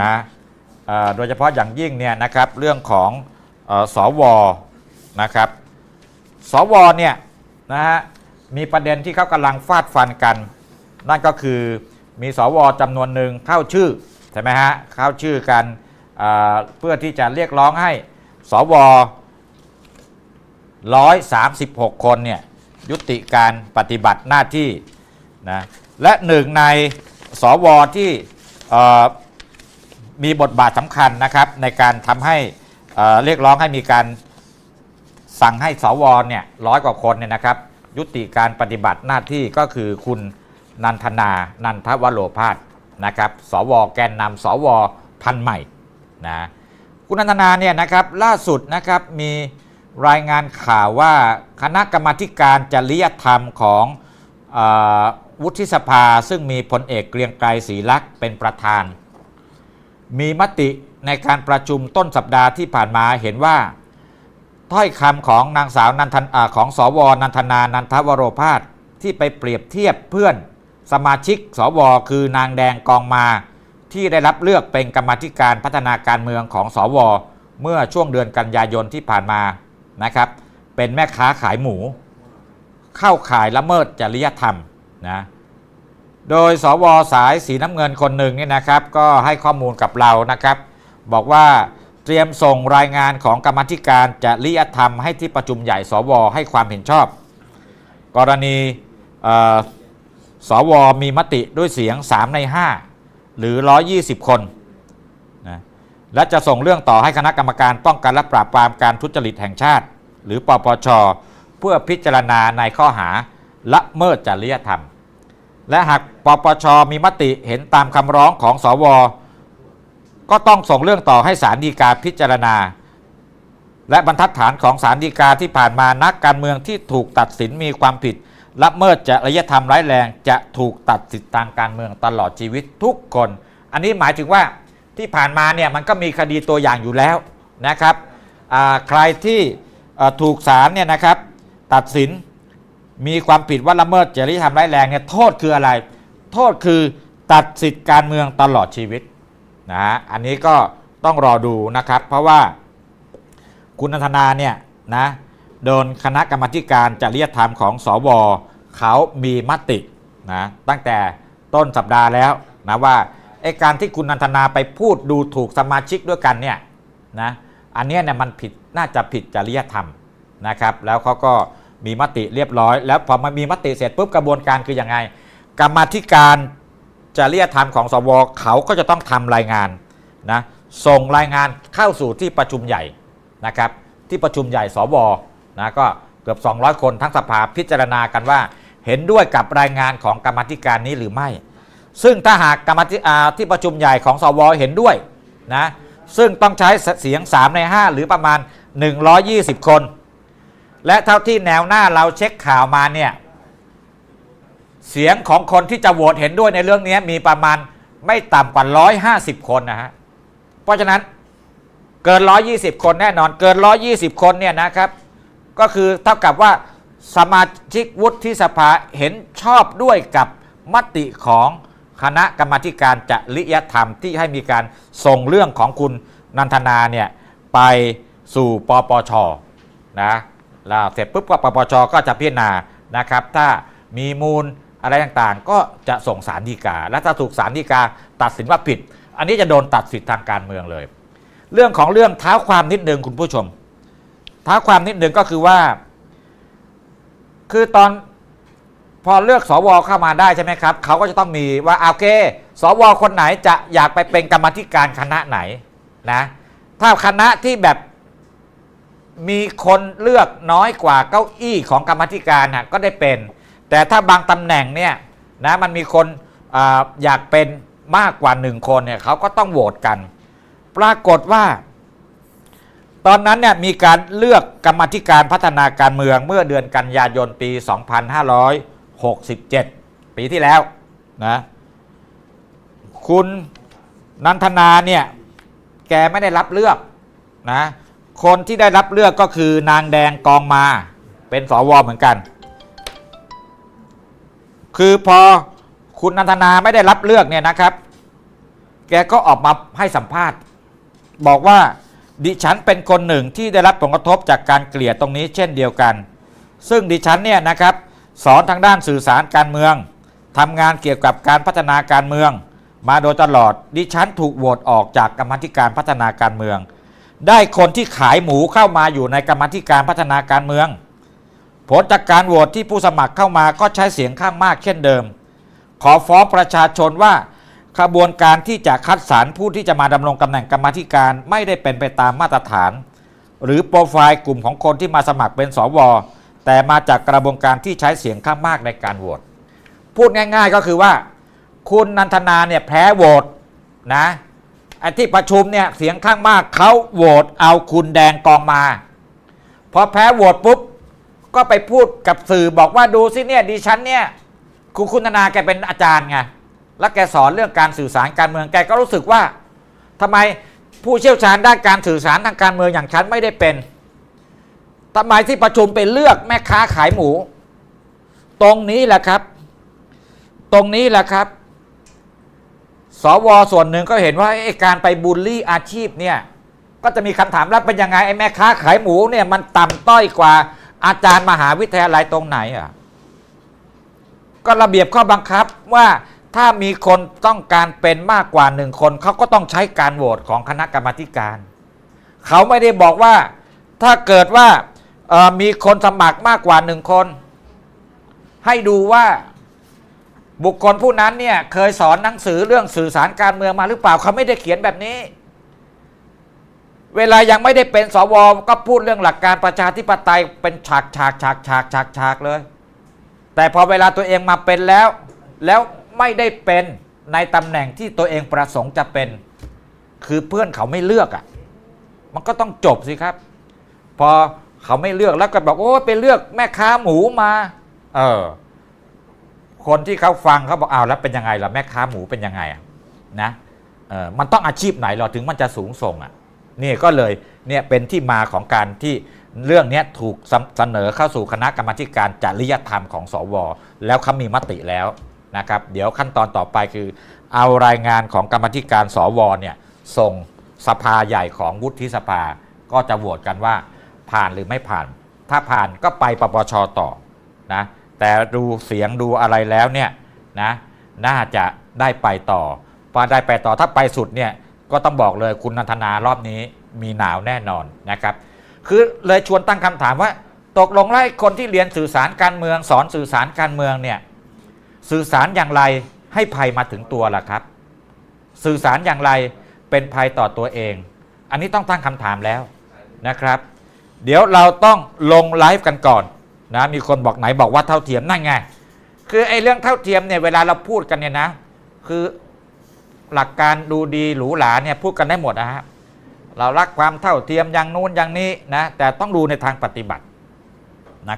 นะโดยเฉพาะอย่างยิ่งเนี่ยนะครับเรื่องของออสวนะครับสวเนี่ยนะฮะมีประเด็นที่เขากำลังฟาดฟันกัน นั่นก็คือมีสวจำนวนหนึ่งเข้าชื่อใช่ไหมฮะเข้าชื่อกันเเพื่อที่จะเรียกร้องให้สว136 คนเนี่ยยุติการปฏิบัติหน้าที่นะและหนึ่งในสวที่ มีบทบาทสำคัญนะครับในการทำให้เอ่อเรียกร้องให้มีการสั่งให้สวเนี่ยร้อยกว่าคนเนี่ยนะครับ ยุติการปฏิบัติหน้าที่ก็คือคุณนันทนา นันทวโรพาสนะครับ สวแกนนำสวพันใหม่นะคุณนันทนาเนี่ยนะครับล่าสุดนะครับมีรายงานข่าวว่าคณะกรรมาธิการจริยธรรมของเออวุฒิสภาซึ่งมีพลเอกเกรียงไกรศรีลักษณ์เป็นประธาน มีมติในการประชุมต้นสัปดาห์ที่ผ่านมาเห็นว่า ถ้อยคำของนางสาวนันทนาของสวนันทนานันทวโรพาสที่ไปเปรียบเทียบเพื่อนสมาชิกสวคือนางแดงกองมาที่ได้รับเลือกเป็นกรรมธิการพัฒนาการเมืองของสว เมื่อช่วงเดือนกันยายนที่ผ่านมานะครับ เป็นแม่ค้าขายหมู เข้าขายละเมิดจริยธรรมนะ โดยสวสายสีน้ำเงินคนหนึ่งเนี่ยนะครับ ก็ให้ข้อมูลกับเรานะครับ บอกว่าเตรียมส่งรายงานของกรรมธิการจริยธรรมให้ที่ประชุมใหญ่สวให้ความเห็นชอบ กรณีสวมีมติด้วยเสียง 3 ใน 5 หรือ 120 คนนะและจะส่งเรื่องต่อให้คณะกรรมการป้องกันและปราบปรามการทุจริตแห่งชาติ หรือปปชเพื่อพิจารณาในข้อหาละเมิดจริยธรรม และหากปปชมีมติเห็นตามคำร้องของสว ก็ต้องส่งเรื่องต่อให้ศาลฎีกาพิจารณา และบรรทัดฐานของศาลฎีกาที่ผ่านมานักการเมืองที่ถูกตัดสินมีความผิดละเมิดจริยธรรมร้ายแรงจะถูกตัดสิทธิทางการเมืองตลอดชีวิตทุกคน อันนี้หมายถึงว่าที่ผ่านมาเนี่ยมันก็มีคดีตัวอย่างอยู่แล้วนะครับใครที่ถูกศาลเนี่ยนะครับตัดสิน มีความผิดว่าละเมิดจริยธรรมร้ายแรงเนี่ยโทษคืออะไร โทษคือตัดสิทธิการเมืองตลอดชีวิตนะฮะอันนี้ก็ต้องรอดูนะครับ เพราะว่าคุณนันทนาเนี่ยนะโดนคณะกรรมธิการจริยธรรมของสวเขามีมตินะตั้งแต่ต้นสัปดาห์แล้วนะว่าไอการที่คุณนันทนาไปพูดดูถูกสมาชิกด้วยกันเนี่ยนะอันนี้เนี่ยมันผิดน่าจะผิดจริยธรรมนะครับ แล้วเขาก็ มีมติเรียบร้อย แล้วพอมามีมติเสร็จปุ๊บกระบวนการคือยังไง กรรมธิการจริยธรรมของสวเขาก็จะต้องทำรายงานนะส่งรายงานเข้าสู่ที่ประชุมใหญ่นะครับ ที่ประชุมใหญ่สวนะก็เกือบ 200 คนทั้งสภาพิจารณากันว่า เห็นด้วยกับรายงานของกรรมธิการนี้หรือไม่ ซึ่งถ้าหากกรรมธิอ่าที่ประชุมใหญ่ของสวเห็นด้วยนะซึ่งต้องใช้เสียง 3 ใน 5 หรือประมาณ 120 คน และเท่าที่แนวหน้าเราเช็คข่าวมาเนี่ย เสียงของคนที่จะโหวตเห็นด้วยในเรื่องนี้มีประมาณไม่ต่ำกว่า 150 คนนะฮะ เพราะฉะนั้นเกิน 120 คนแน่นอนเกิน 120 คนเนี่ยนะครับ ก็คือเท่ากับว่าสมาชิกวุฒิสภาเห็นชอบด้วยกับมติของคณะกรรมการจริยธรรมที่ให้มีการส่งเรื่องของคุณนันทนาเนี่ยไปสู่ปปชนะ แล้วเสร็จปุ๊บก็ปปชก็จะพิจารณานะครับ ถ้ามีมูลอะไรต่างๆ ก็จะส่งสารดีกา และถ้าถูกสารดีกาตัดสินว่าผิด อันนี้จะโดนตัดสิทธิทางการเมืองเลย เรื่องของเรื่องเท้าความนิดนึงคุณผู้ชมเท้าความนิดนึงก็คือว่า คือตอนพอเลือกสวเข้ามาได้ใช่ไหมครับเขาก็จะต้องมีว่าโอเค สวคนไหนจะอยากไปเป็นกรรมธิการคณะไหนนะถ้าคณะที่แบบ มีคนเลือกน้อยกว่าเก้าอี้ของกรรมธิการน่ะก็ได้เป็น แต่ถ้าบางตำแหน่งเนี่ยนะมันมีคนออยากเป็นมากกว่าหนึ่งคนเนี่ยเขาก็ต้องโหวตกัน ปรากฏว่า ตอนนั้นเนี่ยมีการเลือกกรรมธิการพัฒนาการเมืองเมื่อเดือนกันยายนปี 2567 ปีที่แล้วนะคุณนันทนาเนี่ยแกไม่ได้รับเลือกนะ คนที่ได้รับเลือกก็คือนางแดงกองมา เป็นสวเหมือนกัน คือพอคุณนันทนาไม่ได้รับเลือกเนี่ยนะครับ แกก็ออกมาให้สัมภาษณ์ บอกว่าดิฉันเป็นคนหนึ่งที่ได้รับผลกระทบจากการเกลี่ยตรงนี้เช่นเดียวกัน ซึ่งดิฉันเนี่ยนะครับสอนทางด้านสื่อสารการเมืองทำงานเกี่ยวกับการพัฒนาการเมือง มาโดยตลอดดิฉันถูกโหวตออกจากกรรมธิการพัฒนาการเมือง ได้คนที่ขายหมูเข้ามาอยู่ในกรรมธิการพัฒนาการเมือง ผลจากการโหวตที่ผู้สมัครเข้ามาก็ใช้เสียงข้างมากเช่นเดิม ขอฟ้องประชาชนว่าขบวนการที่จะคัดสรรผู้ที่จะมาดำรงตำแหน่งกรรมธิการไม่ได้เป็นไปตามมาตรฐาน หรือโปรไฟล์กลุ่มของคนที่มาสมัครเป็นสวแต่มาจากกระบวนการที่ใช้เสียงข้างมากในการโหวตพูดง่าย ๆ ก็คือว่า คุณนันทนาเนี่ยแพ้โหวตนะ ที่ประชุมเนี่ยเสียงข้างมากเขาโหวตเอาคุณแดงกองมาพอแพ้โหวตปุ๊บก็ไปพูดกับสื่อบอกว่าดูสิเนี่ยดิฉันเนี่ยคุณคุณธนาแกเป็นอาจารย์ไงแล้วแกสอนเรื่องการสื่อสารการเมืองแกก็รู้สึกว่าทำไมผู้เชี่ยวชาญด้านการสื่อสารทางการเมืองอย่างฉันไม่ได้เป็นทำไมที่ประชุมไปเลือกแม่ค้าขายหมู ตรงนี้แหละครับ ตรงนี้แหละครับ วส่วนหนึ่งก็เห็นว่าไอ้การไปบูลลี่อาชีพเนี่ยก็จะมีคำถามแล้วเป็นยังไงไอ้แม่ค้าขายหมูเนี่ยมันต่ำต้อยกว่าอาจารย์มหาวิทยาลัยตรงไหนอะก็ระเบียบข้อบังคับว่าถ้ามีคนต้องการเป็นมากกว่าหนึ่งคนเขาก็ต้องใช้การโหวตของคณะกรรมาการ เขาไม่ได้บอกว่าถ้าเกิดว่ามีคนสมัครมากกว่าหนึ่งคน ให้ดูว่า บุคคลผู้นั้นเนี่ยเคยสอนหนังสือเรื่องสื่อสารการเมืองมาหรือเปล่าเขาไม่ได้เขียนแบบนี้ เวลายังไม่ได้เป็นสวก็พูดเรื่องหลักการประชาธิปไตยเป็นฉากฉากฉากฉากฉากฉากเลย แต่พอเวลาตัวเองมาเป็นแล้ว แล้วไม่ได้เป็นในตำแหน่งที่ตัวเองประสงค์จะเป็น คือเพื่อนเขาไม่เลือกอะ่ะ มันก็ต้องจบสิครับ พอเขาไม่เลือกแล้วก็บอกโอ้ไปเลือกแม่ค้าหมูมา เออ คนที่เขาฟังเขาบอกอ้าวแล้วเป็นยังไงล่ะแม่ค้าหมูเป็นยังไงนะเออมันต้องอาชีพไหนหรอถึงมันจะสูงส่งอะนี่ก็เลยเนี่ยเป็นที่มาของการที่เรื่องนี้ถูกเสนอเข้าสู่คณะกรรมการจริยธรรมของสว แล้วเขามีมติแล้วนะครับ เดี๋ยวขั้นตอนต่อไปคือ เอารายงานของกรรมธิการสวเนี่ยส่งสภาใหญ่ของวุฒิสภา ก็จะโหวตกันว่าผ่านหรือไม่ผ่าน ถ้าผ่านก็ไปปปชต่อนะ แต่ดูเสียงดูอะไรแล้วเนี่ยนะน่าจะได้ไปต่อพอได้ไปต่อถ้าไปสุดเนี่ยก็ต้องบอกเลยคุณนันทนารอบนี้มีหนาวแน่นอนนะครับ คือเลยชวนตั้งคำถามว่า ตกลงแล้วไอ้คนที่เรียนสื่อสารการเมืองสอนสื่อสารการเมืองเนี่ยสื่อสารอย่างไรให้ภัยมาถึงตัวล่ะครับ สื่อสารอย่างไรเป็นภัยต่อตัวเอง อันนี้ต้องตั้งคำถามแล้วนะครับ เดี๋ยวเราต้องลงไลฟ์กันก่อน นะมีคนบอกไหนบอกว่าเท่าเทียมนั่นไง คือไอ้เรื่องเท่าเทียมเนี่ยเวลาเราพูดกันเนี่ยนะ คือหลักการดูดีหรูหราเนี่ยพูดกันได้หมดนะฮะเรารักความเท่าเทียมอย่างนู้นอย่างนี้นะแต่ต้องดูในทางปฏิบัตินะ